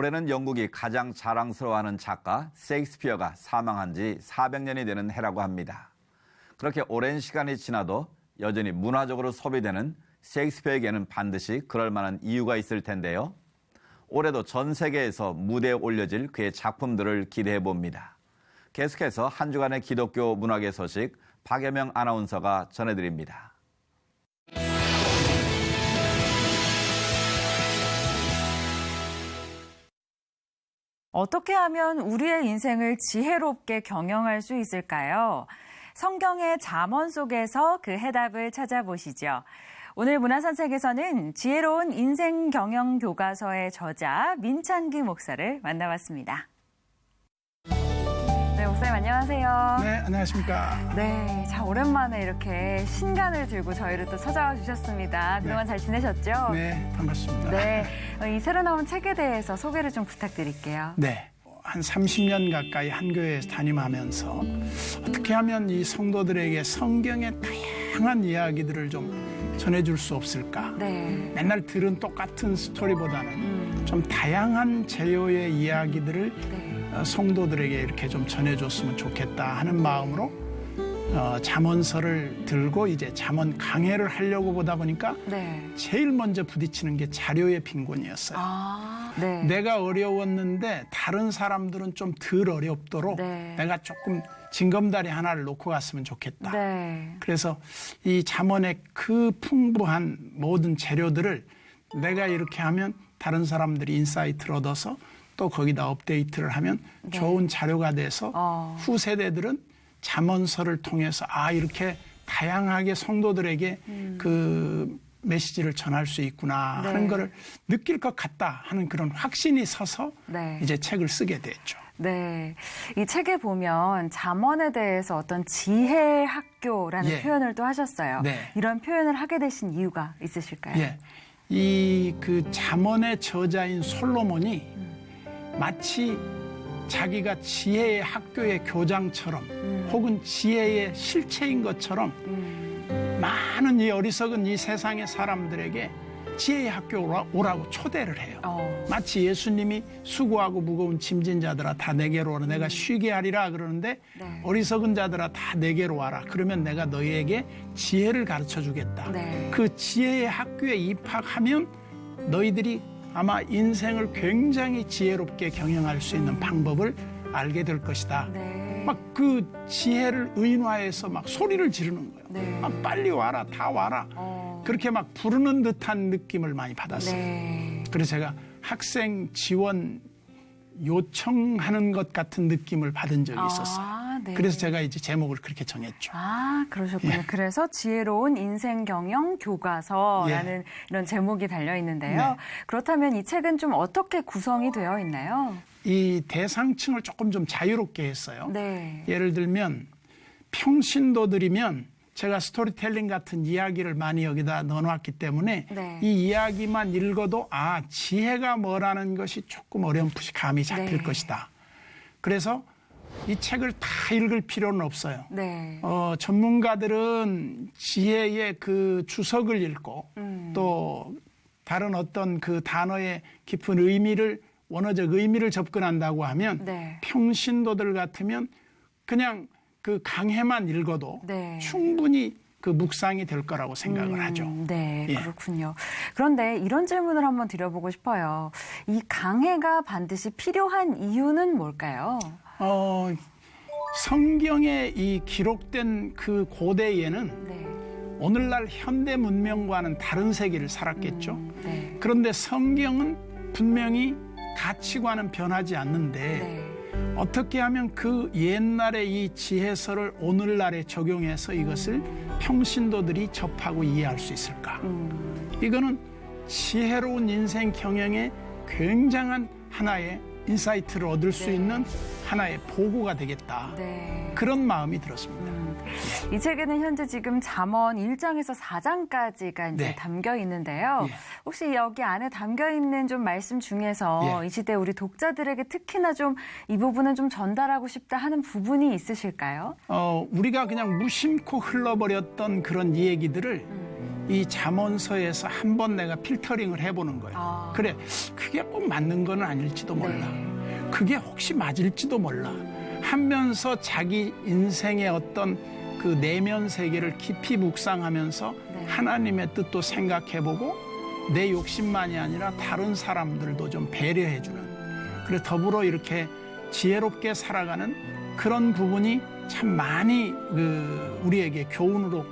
올해는 영국이 가장 자랑스러워하는 작가 세익스피어가 사망한 지 400년이 되는 해라고 합니다. 그렇게 오랜 시간이 지나도 여전히 문화적으로 소비되는 세익스피어에게는 반드시 그럴 만한 이유가 있을 텐데요. 올해도 전 세계에서 무대에 올려질 그의 작품들을 기대해 봅니다. 계속해서 한 주간의 기독교 문학의 소식 박여명 아나운서가 전해드립니다. 어떻게 하면 우리의 인생을 지혜롭게 경영할 수 있을까요? 성경의 잠언 속에서 그 해답을 찾아보시죠. 오늘 문화산책에서는 지혜로운 인생 경영 교과서의 저자 민창기 목사를 만나봤습니다. 네, 목사님 안녕하세요. 네, 안녕하십니까. 네, 자 오랜만에 이렇게 신간을 들고 저희를 또 찾아와 주셨습니다. 그동안 잘 지내셨죠? 네, 반갑습니다. 네, 어, 이 새로 나온 책에 대해서 소개를 좀 부탁드릴게요. 네. 한 30년 가까이 한 교회에서 담임하면서 어떻게 하면 이 성도들에게 성경의 다양한 이야기들을 좀 전해줄 수 없을까? 네. 맨날 들은 똑같은 스토리보다는 음, 좀 다양한 재료의 이야기들을 네. 어, 성도들에게 이렇게 좀 전해줬으면 좋겠다 하는 마음으로 어, 잠언서를 들고 이제 잠언 강해를 하려고 보다 보니까 네. 제일 먼저 부딪히는 게 자료의 빈곤이었어요. 아, 네. 내가 어려웠는데 다른 사람들은 좀 덜 어렵도록 네. 내가 조금 징검다리 하나를 놓고 갔으면 좋겠다. 네. 그래서 이 잠언의 그 풍부한 모든 재료들을 내가 이렇게 하면 다른 사람들이 인사이트를 얻어서 또 거기다 업데이트를 하면 네. 좋은 자료가 돼서 어. 후세대들은 잠언서를 통해서 아 이렇게 다양하게 성도들에게 그 메시지를 전할 수 있구나 음. 네. 하는 거를 느낄 것 같다 하는 그런 확신이 서서 네. 이제 책을 쓰게 됐죠. 네. 이 책에 보면 잠언에 대해서 어떤 지혜 학교라는 예. 표현을 또 하셨어요. 네. 이런 표현을 하게 되신 이유가 있으실까요? 예. 이그 잠언의 저자인 솔로몬이 마치 자기가 지혜의 학교의 교장처럼 혹은 지혜의 실체인 것처럼 음, 많은 이 어리석은 이 세상의 사람들에게 지혜의 학교 오라- 오라고 초대를 해요. 어. 마치 예수님이 수고하고 무거운 짐진 자들아 다 내게로 오라 내가 쉬게 하리라 그러는데 네. 어리석은 자들아 다 내게로 와라 그러면 내가 너희에게 지혜를 가르쳐 주겠다 네. 그 지혜의 학교에 입학하면 너희들이 아마 인생을 굉장히 지혜롭게 경영할 수 있는 방법을 알게 될 것이다 네. 막그 지혜를 의인화해서 막 소리를 지르는 거예요 네. 아, 빨리 와라 다 와라 어. 그렇게 막 부르는 듯한 느낌을 많이 받았어요 네. 그래서 제가 학생 지원 요청하는 것 같은 느낌을 받은 적이 있었어요. 아, 네. 그래서 제가 이제 제목을 그렇게 정했죠. 아, 그러셨군요. 예. 그래서 지혜로운 인생 경영 교과서라는 이런 제목이 달려 있는데요. 네. 그렇다면 이 책은 좀 어떻게 구성이 되어 있나요? 이 대상층을 조금 좀 자유롭게 했어요. 네. 예를 들면 평신도들이면 제가 스토리텔링 같은 이야기를 많이 여기다 넣어놨기 때문에 네. 이 이야기만 읽어도 아 지혜가 뭐라는 것이 조금 어렴풋이 감이 잡힐 네. 것이다. 그래서 이 책을 다 읽을 필요는 없어요. 네. 어, 전문가들은 지혜의 그 주석을 읽고 음. 또 다른 어떤 그 단어의 깊은 의미를 원어적 의미를 접근한다고 하면 네. 평신도들 같으면 그냥 그 강해만 읽어도 네. 충분히 그 묵상이 될 거라고 생각을 하죠. 음, 네, 예. 그렇군요. 그런데 이런 질문을 한번 드려보고 싶어요. 이 강해가 반드시 필요한 이유는 뭘까요? 어, 성경에 이 기록된 그 고대에는 네. 오늘날 현대 문명과는 다른 세계를 살았겠죠. 음, 네. 그런데 성경은 분명히 가치관은 변하지 않는데 네. 어떻게 하면 그 옛날의 이 지혜서를 오늘날에 적용해서 이것을 평신도들이 접하고 이해할 수 있을까? 음, 이거는 지혜로운 인생 경영에 굉장한 하나의 인사이트를 얻을 수 네. 있는 하나의 보고가 되겠다. 네. 그런 마음이 들었습니다. 음, 이 책에는 현재 지금 잠언 1장에서 4장까지가 이제 네. 담겨 있는데요. 예. 혹시 여기 안에 담겨 있는 좀 말씀 중에서 예. 이 시대 우리 독자들에게 특히나 좀 이 부분은 좀 전달하고 싶다 하는 부분이 있으실까요? 어, 우리가 그냥 무심코 흘러버렸던 그런 얘기들을 이 잠언서에서 한번 내가 필터링을 해보는 거예요. 아. 그래, 그게 꼭 맞는 건 아닐지도 몰라. 그게 혹시 맞을지도 몰라. 하면서 자기 인생의 어떤 그 내면 세계를 깊이 묵상하면서 네. 하나님의 뜻도 생각해보고 내 욕심만이 아니라 다른 사람들도 좀 배려해주는 그래 더불어 이렇게 지혜롭게 살아가는 그런 부분이 참 많이 그 우리에게 교훈으로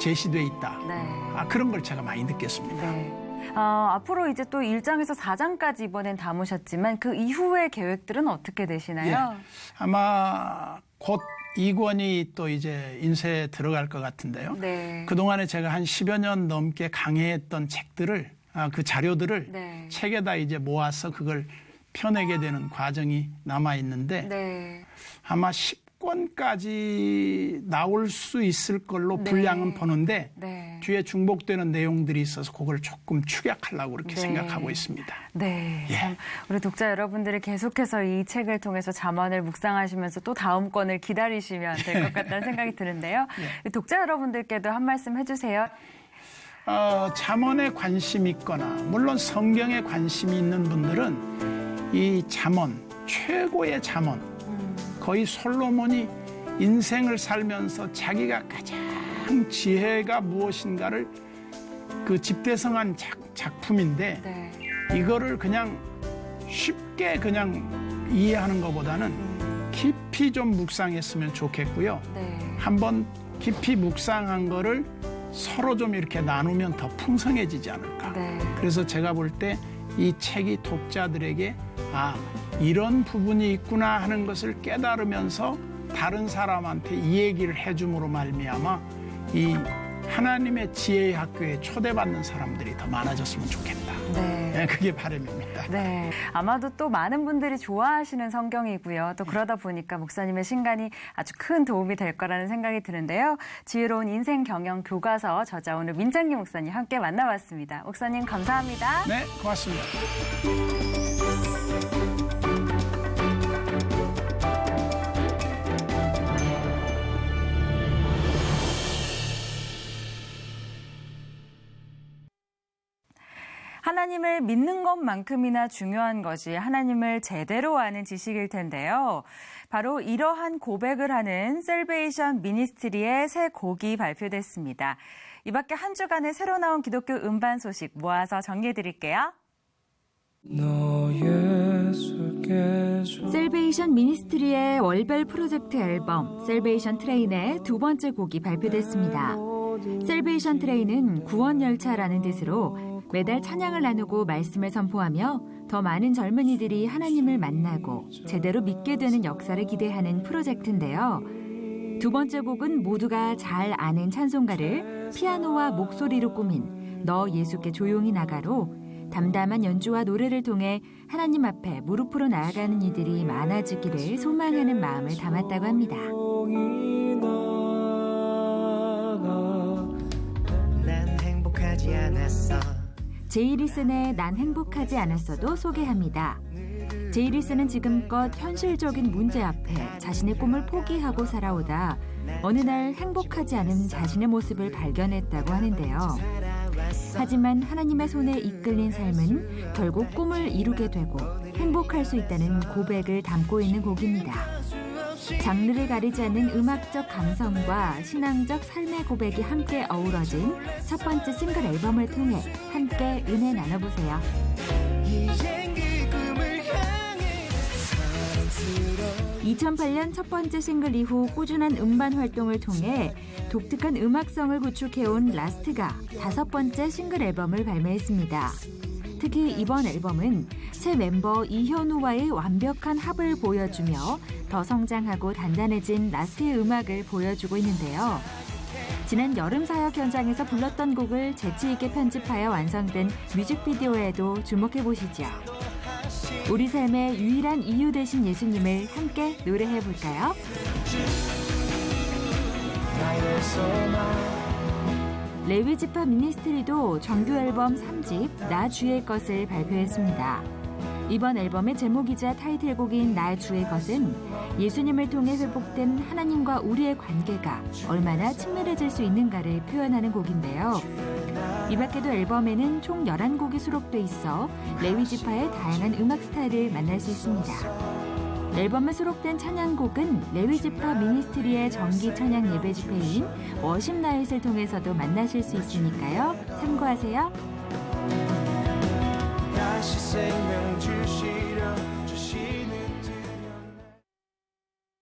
제시돼 있다. 네. 아, 그런 걸 제가 많이 느꼈습니다. 네. 아, 앞으로 이제 또 1장에서 4장까지 이번엔 담으셨지만 그 이후의 계획들은 어떻게 되시나요? 예. 아마 곧 이권이 또 이제 인쇄에 들어갈 것 같은데요. 네. 그동안에 제가 한 10여 년 넘게 강해했던 책들을 아, 그 자료들을 네. 책에다 이제 모아서 그걸 펴내게 되는 과정이 남아 있는데 네. 아마 10 권까지 나올 수 있을 걸로 네. 분량은 보는데 네. 뒤에 중복되는 내용들이 있어서 그걸 조금 축약하려고 그렇게 네. 생각하고 있습니다. 네. 예. 참 우리 독자 여러분들이 계속해서 이 책을 통해서 자만을 묵상하시면서 또 다음 권을 기다리시면 될 것 같다는 생각이 드는데요. 예. 독자 여러분들께도 한 말씀 해주세요. 어, 잠언에 관심 있거나 물론 성경에 관심이 있는 분들은 이 잠언 최고의 잠언 거의 솔로몬이 인생을 살면서 자기가 가장 지혜가 무엇인가를 그 집대성한 작, 작품인데 네. 이거를 그냥 쉽게 그냥 이해하는 것보다는 깊이 좀 묵상했으면 좋겠고요. 네. 한번 깊이 묵상한 거를 서로 좀 이렇게 나누면 더 풍성해지지 않을까. 네. 그래서 제가 볼 때 이 책이 독자들에게 아, 이런 부분이 있구나 하는 것을 깨달으면서 다른 사람한테 이 얘기를 해줌으로 말미암아 이 하나님의 지혜의 학교에 초대받는 사람들이 더 많아졌으면 좋겠다. 네. 네, 그게 바람입니다. 네. 아마도 또 많은 분들이 좋아하시는 성경이고요. 또 그러다 보니까 목사님의 신간이 아주 큰 도움이 될 거라는 생각이 드는데요. 지혜로운 인생 경영 교과서 저자 오늘 민창기 목사님 함께 만나봤습니다. 목사님 감사합니다. 네, 고맙습니다. 하나님을 믿는 것만큼이나 중요한 것이 하나님을 제대로 아는 지식일 텐데요. 바로 이러한 고백을 하는 셀베이션 미니스트리의 새 곡이 발표됐습니다. 이 밖에 한 주간의 새로 나온 기독교 음반 소식 모아서 정리해 드릴게요. 너 예수께서 셀베이션 미니스트리의 월별 프로젝트 앨범 셀베이션 트레인의 두 번째 곡이 발표됐습니다. 셀베이션 트레인은 구원 열차라는 뜻으로 매달 찬양을 나누고 말씀을 선포하며 더 많은 젊은이들이 하나님을 만나고 제대로 믿게 되는 역사를 기대하는 프로젝트인데요. 두 번째 곡은 모두가 잘 아는 찬송가를 피아노와 목소리로 꾸민 너 예수께 조용히 나가로 담담한 연주와 노래를 통해 하나님 앞에 무릎으로 나아가는 이들이 많아지기를 소망하는 마음을 담았다고 합니다. 난 행복하지 않았어 제이리슨의 난 행복하지 않았어도 소개합니다. 제이리슨은 지금껏 현실적인 문제 앞에 자신의 꿈을 포기하고 살아오다 어느 날 행복하지 않은 자신의 모습을 발견했다고 하는데요. 하지만 하나님의 손에 이끌린 삶은 결국 꿈을 이루게 되고 행복할 수 있다는 고백을 담고 있는 곡입니다. 장르를 가리지 않는 음악적 감성과 신앙적 삶의 고백이 함께 어우러진 첫 번째 싱글 앨범을 통해 함께 은혜 나눠보세요. 이젠 그 꿈을 향해 2008년 첫 번째 싱글 이후 꾸준한 음반 활동을 통해 독특한 음악성을 구축해온 라스트가 다섯 번째 싱글 앨범을 발매했습니다. 특히 이번 앨범은 새 멤버 이현우와의 완벽한 합을 보여주며 더 성장하고 단단해진 라스트의 음악을 보여주고 있는데요. 지난 여름 사역 현장에서 불렀던 곡을 재치 있게 편집하여 완성된 뮤직비디오에도 주목해 보시죠. 우리 삶의 유일한 이유 되신 예수님을 함께 노래해 볼까요? 나의 소망 레위 지파 미니스트리도 정규 앨범 3집 나 주의 것을 발표했습니다. 이번 앨범의 제목이자 타이틀곡인 나 주의 것은 예수님을 통해 회복된 하나님과 우리의 관계가 얼마나 친밀해질 수 있는가를 표현하는 곡인데요. 이 밖에도 앨범에는 총 11곡이 수록돼 있어 레위 지파의 다양한 음악 스타일을 만날 수 있습니다. 앨범에 수록된 찬양곡은 레위 지파 미니스트리의 정기 찬양 예배 집회인 워십 나잇을 통해서도 만나실 수 있으니까요. 참고하세요.